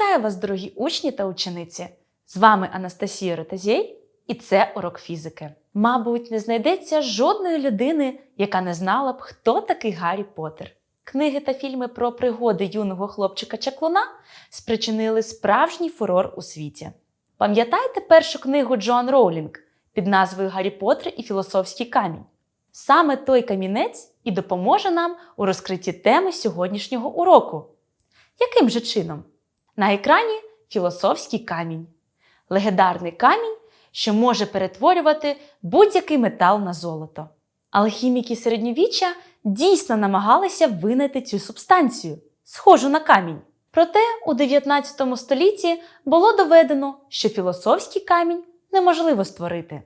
Вітаю вас, дорогі учні та учениці! З вами Анастасія Ротазєй, і це урок фізики. Мабуть, не знайдеться жодної людини, яка не знала б, хто такий Гаррі Поттер. Книги та фільми про пригоди юного хлопчика-чаклуна спричинили справжній фурор у світі. Пам'ятаєте першу книгу Джоан Роулінг під назвою Гаррі Поттер і Філософський камінь? Саме той камінець і допоможе нам у розкритті теми сьогоднішнього уроку. Яким же чином? На екрані філософський камінь. Легендарний камінь, що може перетворювати будь-який метал на золото. Але хіміки середньовіччя дійсно намагалися винайти цю субстанцію, схожу на камінь. Проте у 19 столітті було доведено, що філософський камінь неможливо створити.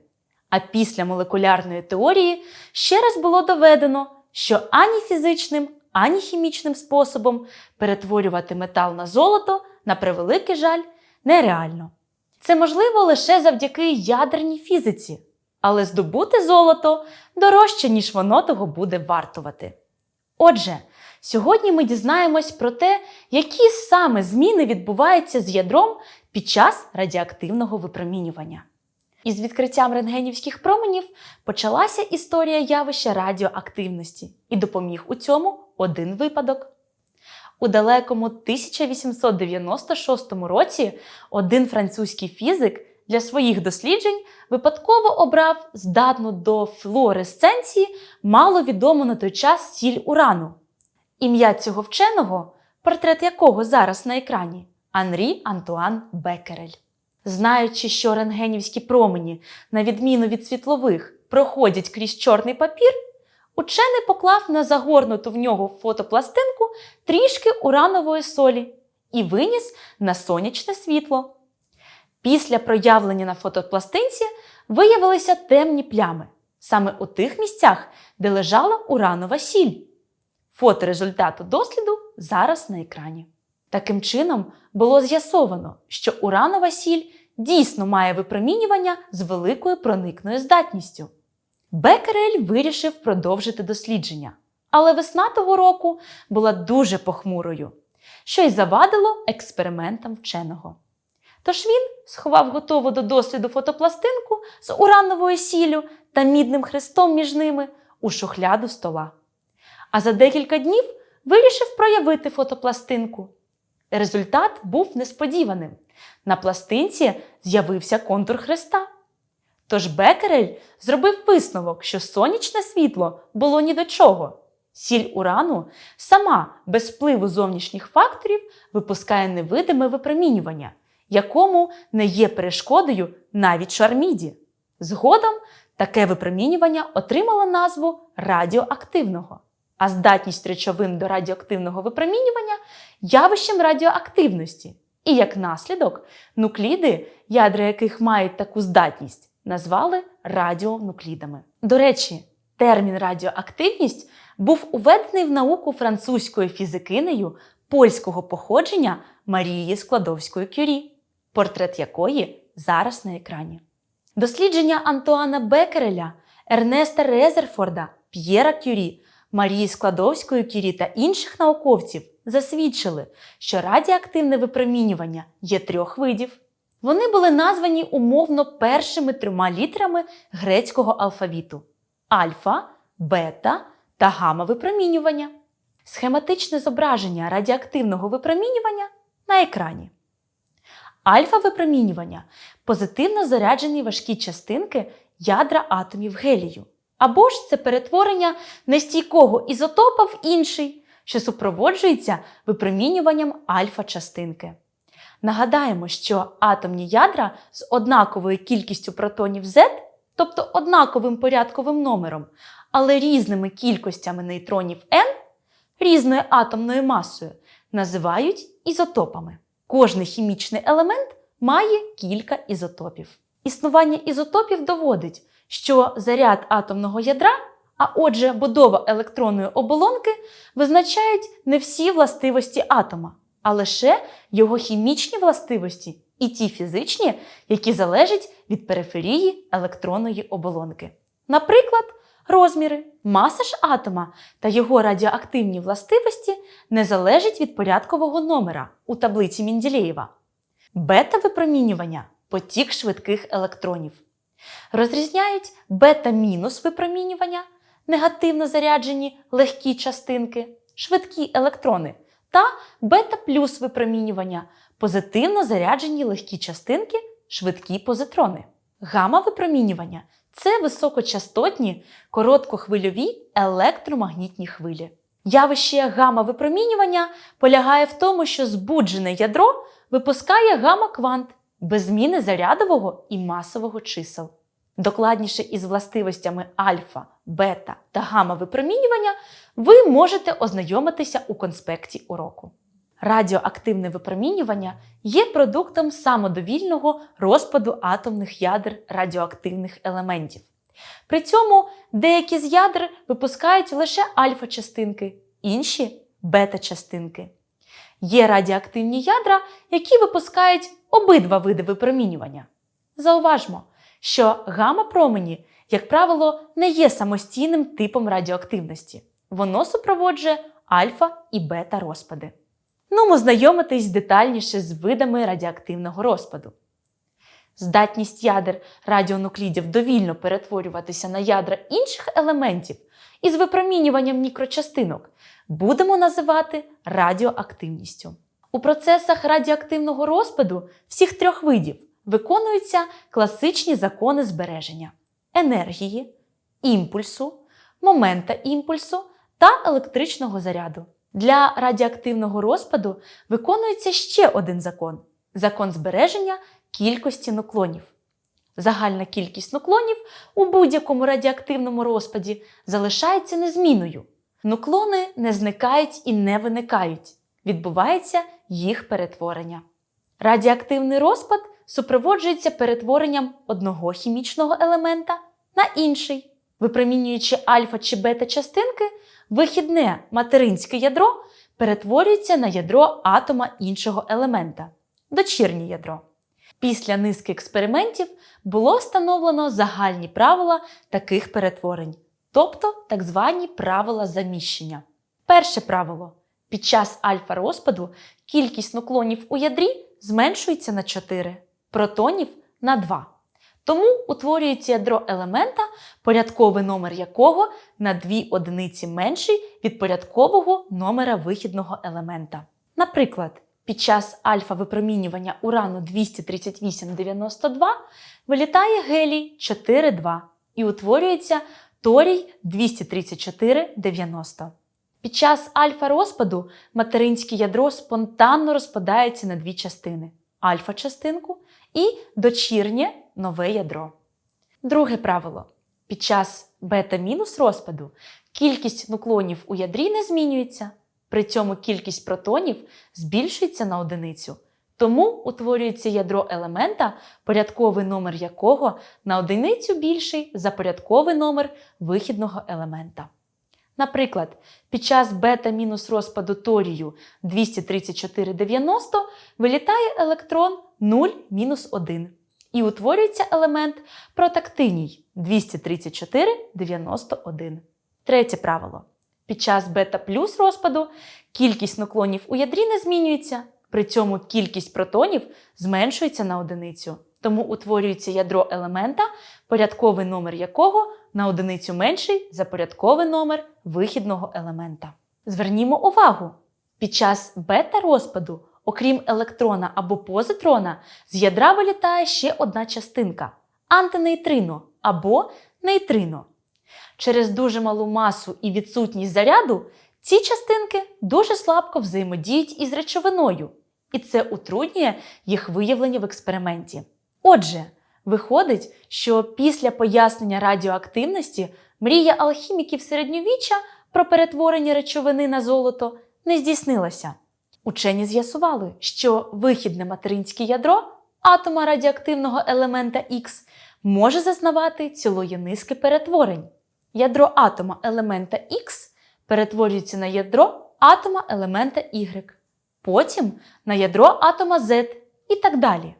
А після молекулярної теорії ще раз було доведено, що ані фізичним, ані хімічним способом перетворювати метал на золото, на превеликий жаль, нереально. Це можливо лише завдяки ядерній фізиці, але здобути золото дорожче, ніж воно того буде вартувати. Отже, сьогодні ми дізнаємось про те, які саме зміни відбуваються з ядром під час радіоактивного випромінювання. Із відкриттям рентгенівських променів почалася історія явища радіоактивності і допоміг у цьому один випадок. У далекому 1896 році один французький фізик для своїх досліджень випадково обрав здатну до флуоресценції маловідому на той час сіль урану. Ім'я цього вченого, портрет якого зараз на екрані Анрі Антуан Беккерель. Знаючи, що рентгенівські промені, на відміну від світлових, проходять крізь чорний папір, учений поклав на загорнуту в нього фотопластинку трішки уранової солі і виніс на сонячне світло. Після проявлення на фотопластинці виявилися темні плями саме у тих місцях, де лежала уранова сіль. Фото результату досліду зараз на екрані. Таким чином, було з'ясовано, що уранова сіль дійсно має випромінювання з великою проникною здатністю. Беккерель вирішив продовжити дослідження, але весна того року була дуже похмурою, що й завадило експериментам вченого. Тож він сховав готову до досліду фотопластинку з урановою сіллю та мідним хрестом між ними у шухляду стола. А за декілька днів вирішив проявити фотопластинку. Результат був несподіваним. На пластинці з'явився контур хреста. Тож Беккерель зробив висновок, що сонячне світло було ні до чого. Сіль урану сама без впливу зовнішніх факторів випускає невидиме випромінювання, якому не є перешкодою навіть шарміді. Згодом таке випромінювання отримало назву радіоактивного, а здатність речовин до радіоактивного випромінювання явищем радіоактивності. І як наслідок, нукліди, ядра яких мають таку здатність, назвали радіонуклідами. До речі, термін радіоактивність був уведений в науку французькою фізикинею польського походження Марії Складовської Кюрі, портрет якої зараз на екрані. Дослідження Антуана Беккереля, Ернеста Резерфорда, П'єра Кюрі, Марії Складовської Кюрі та інших науковців засвідчили, що радіоактивне випромінювання є трьох видів. Вони були названі умовно першими трьома літерами грецького алфавіту альфа, бета та гамма випромінювання. Схематичне зображення радіоактивного випромінювання на екрані. Альфа-випромінювання позитивно заряджені важкі частинки ядра атомів гелію. Або ж це перетворення нестійкого ізотопа в інший, що супроводжується випромінюванням альфа-частинки. Нагадаємо, що атомні ядра з однаковою кількістю протонів Z, тобто однаковим порядковим номером, але різними кількостями нейтронів N, різною атомною масою, називають ізотопами. Кожний хімічний елемент має кілька ізотопів. Існування ізотопів доводить, що заряд атомного ядра, а отже, будова електронної оболонки, визначають не всі властивості атома, а лише його хімічні властивості і ті фізичні, які залежать від периферії електронної оболонки. Наприклад, Розміри, маса ж атома та його радіоактивні властивості не залежать від порядкового номера у таблиці Мінділеєва. Бета-випромінювання потік швидких електронів. Розрізняють бета-мінус випромінювання, негативно заряджені легкі частинки, швидкі електрони та бета-плюс випромінювання, позитивно заряджені легкі частинки, швидкі позитрони. Гамма-випромінювання це високочастотні короткохвильові електромагнітні хвилі. Явище гамма-випромінювання полягає в тому, що збуджене ядро випускає гамма-квант без зміни зарядового і масового чисел. Докладніше із властивостями альфа, бета та гамма-випромінювання ви можете ознайомитися у конспекті уроку. Радіоактивне випромінювання є продуктом самодовільного розпаду атомних ядер радіоактивних елементів. При цьому деякі з ядер випускають лише альфа-частинки, інші бета-частинки. Є радіоактивні ядра, які випускають обидва види випромінювання. Зауважмо, що гамма-промені, як правило, не є самостійним типом радіоактивності. Воно супроводжує альфа і бета розпади. Ну, знайомитись детальніше з видами радіоактивного розпаду. Здатність ядер радіонуклідів довільно перетворюватися на ядра інших елементів із випромінюванням мікрочастинок будемо називати радіоактивністю. У процесах радіоактивного розпаду всіх трьох видів виконуються класичні закони збереження енергії, імпульсу, момента імпульсу та електричного заряду. Для радіоактивного розпаду виконується ще один закон закон збереження кількості нуклонів. Загальна кількість нуклонів у будь-якому радіоактивному розпаді залишається незмінною. Нуклони не зникають і не виникають, відбувається їх перетворення. Радіоактивний розпад супроводжується перетворенням одного хімічного елемента на інший. Випромінюючи альфа чи бета частинки, вихідне материнське ядро перетворюється на ядро атома іншого елемента дочірнє ядро. Після низки експериментів було встановлено загальні правила таких перетворень, тобто так звані правила заміщення. Перше правило: під час альфа-розпаду кількість нуклонів у ядрі зменшується на 4, протонів на 2. Тому утворюється ядро елемента, порядковий номер якого на 2 одиниці менший від порядкового номера вихідного елемента. Наприклад, під час альфа-випромінювання урану 23892 вилітає гелій 4,2 і утворюється торій 234,90. Під час альфа-розпаду материнське ядро спонтанно розпадається на дві частини альфа-частинку і дочірнє нове ядро. Друге правило. Під час бета-мінус розпаду кількість нуклонів у ядрі не змінюється. При цьому кількість протонів збільшується на одиницю. Тому утворюється ядро елемента, порядковий номер якого на одиницю більший за порядковий номер вихідного елемента. Наприклад, під час бета-мінус розпаду торію 23490 вилітає електрон 0-1 і утворюється елемент протактиній 23491. Третє правило. Під час бета плюс розпаду кількість нуклонів у ядрі не змінюється, при цьому кількість протонів зменшується на одиницю. Тому утворюється ядро елемента, порядковий номер якого на одиницю менший за порядковий номер вихідного елемента. Звернімо увагу: під час бета-розпаду, окрім електрона або позитрона, з ядра вилітає ще одна частинка антинейтрино або нейтрино. Через дуже малу масу і відсутність заряду ці частинки дуже слабко взаємодіють із речовиною, і це утруднює їх виявлення в експерименті. Отже, виходить, що після пояснення радіоактивності мрія алхіміків середньовіччя про перетворення речовини на золото не здійснилася. Учені з'ясували, що вихідне материнське ядро атома радіоактивного елемента Х може зазнавати цілої низки перетворень. Ядро атома елемента Х перетворюється на ядро атома елемента Y, потім на ядро атома Z і так далі.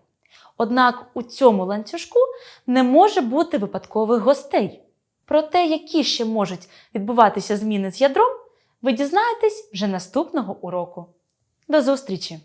Однак у цьому ланцюжку не може бути випадкових гостей. Про те, які ще можуть відбуватися зміни з ядром, ви дізнаєтесь вже наступного уроку. До зустрічі!